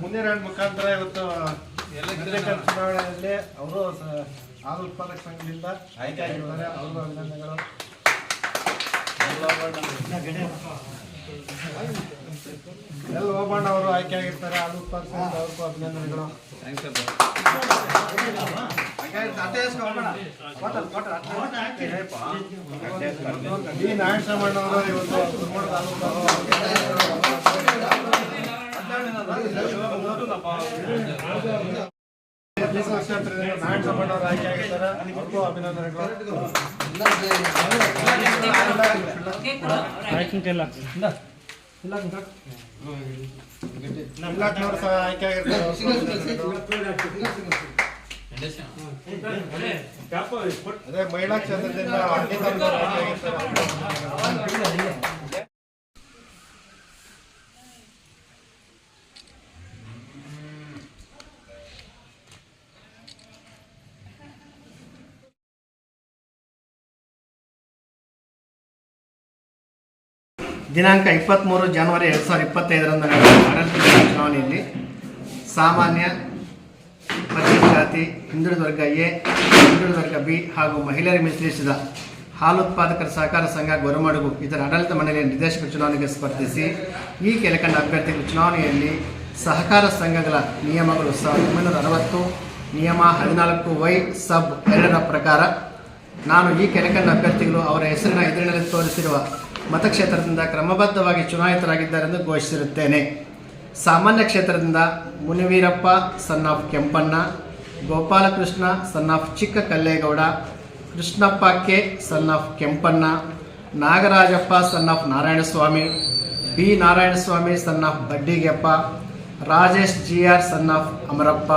ಮುಂದಿನ ಎರಡು ಮುಖಾಂತರ ಇವತ್ತು ಚುನಾವಣೆಯಲ್ಲಿ ಅವರು ಹಾಲು ಉತ್ಪಾದಕ ಸಂಘದಿಂದ ಆಯ್ಕೆ ಆಗಿರ್ತಾರೆ ಅವರು ಅಭಿನಂದನೆಗಳು ಎಲ್ ಓಬಣ್ಣ ಅವರು ಆಯ್ಕೆ ಆಗಿರ್ತಾರೆ. ಉತ್ಪಾದಕ ಸಂಘ ಅವ್ರಿಗೂ ಅಭಿನಂದನೆಗಳು. ಡಿ ನಾರಾಯಣಸ್ವಾಮಣ್ಣ ಅವರು ಇವತ್ತು ತಾಲೂಕು ಆಯ್ಕೆ ಆಗಿರ್ತಾರೆ. ಅವ್ರಿಗೂ ಅಭಿನಂದನೆಗಳು. ಇಲಾಖೆಯವರು ಸಹ ಆಯ್ಕೆ ಆಗಿರ್ತಾರೆ. ಅವ್ರಿಗೂ ಅಭಿನಂದನೆಗಳು. ಅದೇ ಮಹಿಳಾ ಕ್ಷೇತ್ರದಿಂದ ದಿನಾಂಕ ಇಪ್ಪತ್ತ್ಮೂರು ಜನವರಿ ಎರಡು ಸಾವಿರದ ಇಪ್ಪತ್ತೈದರಂದು ನಡೆದ ಆಡಳಿತ ಚುನಾವಣೆಯಲ್ಲಿ ಸಾಮಾನ್ಯ ಪರಿಶಿಷ್ಟ ಜಾತಿ ಹಿಂದುಳಿದ ವರ್ಗ ಎ ಹಿಂದುಳಿದ ವರ್ಗ ಬಿ ಹಾಗೂ ಮಹಿಳೆಯರಿಗೆ ಮೀಸಲಿಸಿದ ಹಾಲು ಉತ್ಪಾದಕರ ಸಹಕಾರ ಸಂಘ ಗೊರಮಡುಗು ಇದರ ಆಡಳಿತ ಮಂಡಳಿಯ ನಿರ್ದೇಶಕ ಚುನಾವಣೆಗೆ ಸ್ಪರ್ಧಿಸಿ ಈ ಕೆಳಕಂಡ ಅಭ್ಯರ್ಥಿಗಳು ಚುನಾವಣೆಯಲ್ಲಿ ಸಹಕಾರ ಸಂಘಗಳ ನಿಯಮಗಳು ಸಾವಿರದ ಒಂಬೈನೂರ ಅರವತ್ತು, ನಿಯಮ ಹದಿನಾಲ್ಕು ವೈ ಸಬ್ ಎರಡರ ಪ್ರಕಾರ ನಾನು ಈ ಕೆಳಕಂಡ ಅಭ್ಯರ್ಥಿಗಳು ಅವರ ಹೆಸರಿನ ಎದುರಿನಲ್ಲಿ ತೋರಿಸಿರುವ ಮತಕ್ಷೇತ್ರದಿಂದ ಕ್ರಮಬದ್ಧವಾಗಿ ಚುನಾಯಿತರಾಗಿದ್ದಾರೆಂದು ಘೋಷಿಸಿರುತ್ತೇನೆ. ಸಾಮಾನ್ಯ ಕ್ಷೇತ್ರದಿಂದ Muniveerappa son of Kempanna, Gopalakrishna son of Chikka Kallegowda Krishnappa K son of Kempanna, Nagarajappa son of Narayanaswamy, B. Narayanaswamy son of Baddigeppa, Rajesh G R son of Amarappa,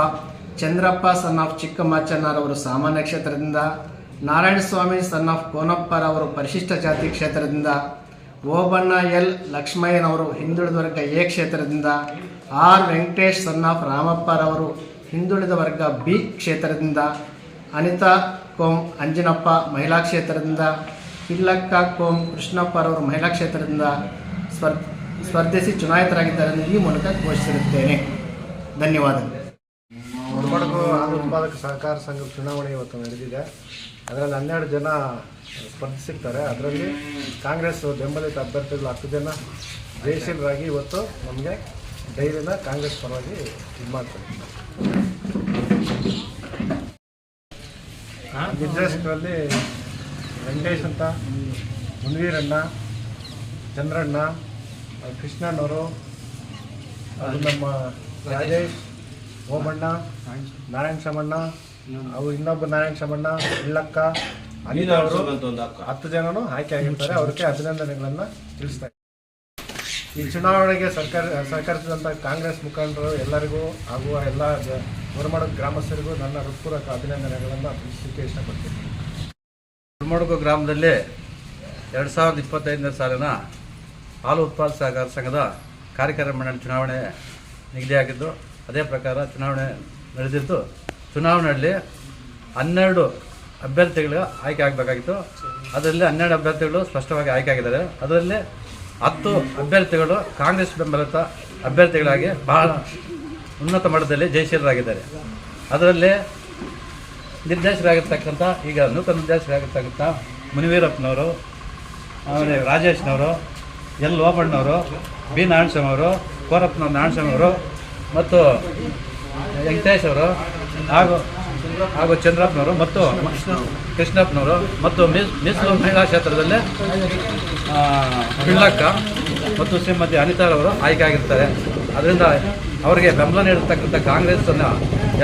Chandrappa son of ಚಿಕ್ಕಮ್ಮಚ್ಚನ್ನರವರು ಸಾಮಾನ್ಯ ಕ್ಷೇತ್ರದಿಂದ Narayanaswamy son of ಕೋನಪ್ಪರವರು ಪರಿಶಿಷ್ಟ ಜಾತಿ ಕ್ಷೇತ್ರದಿಂದ, Obanna L ಲಕ್ಷ್ಮಯ್ಯನವರು ಹಿಂದುಳಿದ ವರ್ಗ A ಕ್ಷೇತ್ರದಿಂದ, R Venkatesh, son of ರಾಮಪ್ಪರವರು ಹಿಂದುಳಿದ ವರ್ಗ ಬಿ ಕ್ಷೇತ್ರದಿಂದ, ಅನಿತಾ ಕೋಮ್ ಅಂಜನಪ್ಪ ಮಹಿಳಾ ಕ್ಷೇತ್ರದಿಂದ ಕಿಲ್ಲಕ್ಕ ಕೋಮ್ ಕೃಷ್ಣಪ್ಪರವರು ಮಹಿಳಾ ಕ್ಷೇತ್ರದಿಂದ ಸ್ಪರ್, ಸ್ಪರ್ಧಿಸಿ ಚುನಾಯಿತರಾಗಿದ್ದಾರೆ ಈ ಮೂಲಕ ಘೋಷಿಸಿರುತ್ತೇನೆ. ಧನ್ಯವಾದಗಳು. ಮುಳಬಡಗು ಹಾಲು ಉತ್ಪಾದಕ ಸಹಕಾರ ಸಂಘದ ಚುನಾವಣೆ ಇವತ್ತು ನಡೆದಿದೆ. ಅದರಲ್ಲಿ ಹನ್ನೆರಡು ಜನ ಸ್ಪರ್ಧಿಸಿರ್ತಾರೆ. ಅದರಲ್ಲಿ ಕಾಂಗ್ರೆಸ್ ಬೆಂಬಲಿತ ಅಭ್ಯರ್ಥಿಗಳು ಹತ್ತು ಜನ ಜಯಶೀಲರಾಗಿ ಇವತ್ತು ನಮಗೆ ಡೈರಿನ ಕಾಂಗ್ರೆಸ್ ಪರವಾಗಿ ಇದು ಮಾಡ್ತಾರೆ. ನಿರ್ದೇಶಕರಲ್ಲಿ ವೆಂಕಟೇಶ್ ಅಂತ ಮುನ್ವೀರಣ್ಣ ಚಂದ್ರಣ್ಣ ಕೃಷ್ಣಣ್ಣವರು ಅದು ನಮ್ಮ ರಾಜೇಶ್. ಓಮಣ್ಣ ನಾರಾಯಣ ಶಮಣ್ಣ ಅವ್ರು ಇನ್ನೊಬ್ಬ ನಾರಾಯಣ ಶಮಣ್ಣ ಇಲ್ಲಕ್ಕ ಅವರು ಹತ್ತು ಜನನು ಆಯ್ಕೆ ಆಗಿರ್ತಾರೆ. ಅವ್ರಿಗೆ ಅಭಿನಂದನೆಗಳನ್ನ ತಿಳಿಸ್ತಾ. ಈ ಚುನಾವಣೆಗೆ ಸರ್ಕಾರ ಸಹಕರಿಸಿದಂಥ ಕಾಂಗ್ರೆಸ್ ಮುಖಂಡರು ಎಲ್ಲರಿಗೂ ಹಾಗೂ ಎಲ್ಲ ಹೊರಮಾಡ ಗ್ರಾಮಸ್ಥರಿಗೂ ನನ್ನ ಹೃತ್ಪೂರ್ವಕ ಅಭಿನಂದನೆಗಳನ್ನು ತಿಳಿಸಲಿಕ್ಕೆ ಇಷ್ಟಪಡ್ತೀನಿ. ಕುರ್ಮಡುಗು ಗ್ರಾಮದಲ್ಲಿ ಎರಡು ಸಾವಿರದ ಇಪ್ಪತ್ತೈದನೇ ಸಾಲಿನ ಹಾಲು ಉತ್ಪಾದಕ ಸಹಕಾರ ಸಂಘದ ಕಾರ್ಯಕಾರಿ ಮಂಡಳಿ ಚುನಾವಣೆ ನಿಗದಿಯಾಗಿದ್ದು ಅದೇ ಪ್ರಕಾರ ಚುನಾವಣೆ ನಡೆದಿತ್ತು ಚುನಾವಣೆಯಲ್ಲಿ ಹನ್ನೆರಡು ಅಭ್ಯರ್ಥಿಗಳು ಆಯ್ಕೆ ಆಗಬೇಕಾಗಿತ್ತು. ಅದರಲ್ಲಿ ಹನ್ನೆರಡು ಅಭ್ಯರ್ಥಿಗಳು ಸ್ಪಷ್ಟವಾಗಿ ಆಯ್ಕೆ ಆಗಿದ್ದಾರೆ. ಅದರಲ್ಲಿ ಹತ್ತು ಅಭ್ಯರ್ಥಿಗಳು ಕಾಂಗ್ರೆಸ್ ಬೆಂಬಲಿತ ಅಭ್ಯರ್ಥಿಗಳಾಗಿ ಬಹಳ ಉನ್ನತ ಮಟ್ಟದಲ್ಲಿ ಜಯಶೀಲರಾಗಿದ್ದಾರೆ. ಅದರಲ್ಲಿ ನಿರ್ದೇಶಕರಾಗಿರ್ತಕ್ಕಂಥ ಈಗ ನೂತನ ನಿರ್ದೇಶಕರಾಗಿರ್ತಕ್ಕಂಥ ಮುನಿವೀರಪ್ಪನವರು, ಆಮೇಲೆ ರಾಜೇಶ್ನವರು, ಎಲ್ ಓಬಣ್ಣವರು ಬಿ ನಾರಾಯಣಸ್ವಾಮಿ ಅವರು, ಕೋರಪ್ಪನವ್ರು, ನಾರಾಯಣಸ್ವಾಮಿ ಅವರು ಮತ್ತು ವೆಂಕಟೇಶ್ ಅವರು, ಹಾಗೂ ಹಾಗೂ ಚಂದ್ರಪ್ಪನವರು, ಮತ್ತು ಕೃಷ್ಣಪ್ಪನವರು, ಮತ್ತು ಮೀಸ್ ಮೀಸಲು ಮಹಿಳಾ ಕ್ಷೇತ್ರದಲ್ಲಿ ಬಿಳ್ಳಕ್ಕ ಮತ್ತು ಶ್ರೀಮತಿ ಅನಿತಾರವರು ಆಯ್ಕೆ ಆಗಿರ್ತಾರೆ ಅದರಿಂದ ಅವರಿಗೆ ಬೆಂಬಲ ನೀಡತಕ್ಕಂಥ ಕಾಂಗ್ರೆಸ್ನ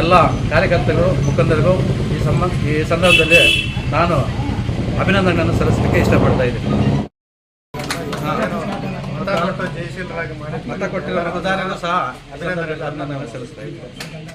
ಎಲ್ಲ ಕಾರ್ಯಕರ್ತರು ಮುಖಂಡರಿಗೂ ಈ ಸಂಬಂಧ ಈ ಸಂದರ್ಭದಲ್ಲಿ ನಾನು ಅಭಿನಂದನೆಯನ್ನು ಸಲ್ಲಿಸಲಿಕ್ಕೆ ಇಷ್ಟಪಡ್ತಾ ಇದ್ದೀನಿ. ಕೊಟ್ಟು ಜಯಶೀಲರಾಗಿ ಮಾಡಿ ಮತ ಕೊಟ್ಟಿರುವ ಮತದಾರರು ಸಹ ಅಭಿನಂದನೆಗಳನ್ನು ಸಲ್ಲಿಸ್ತಾ ಇದ್ದೀನಿ.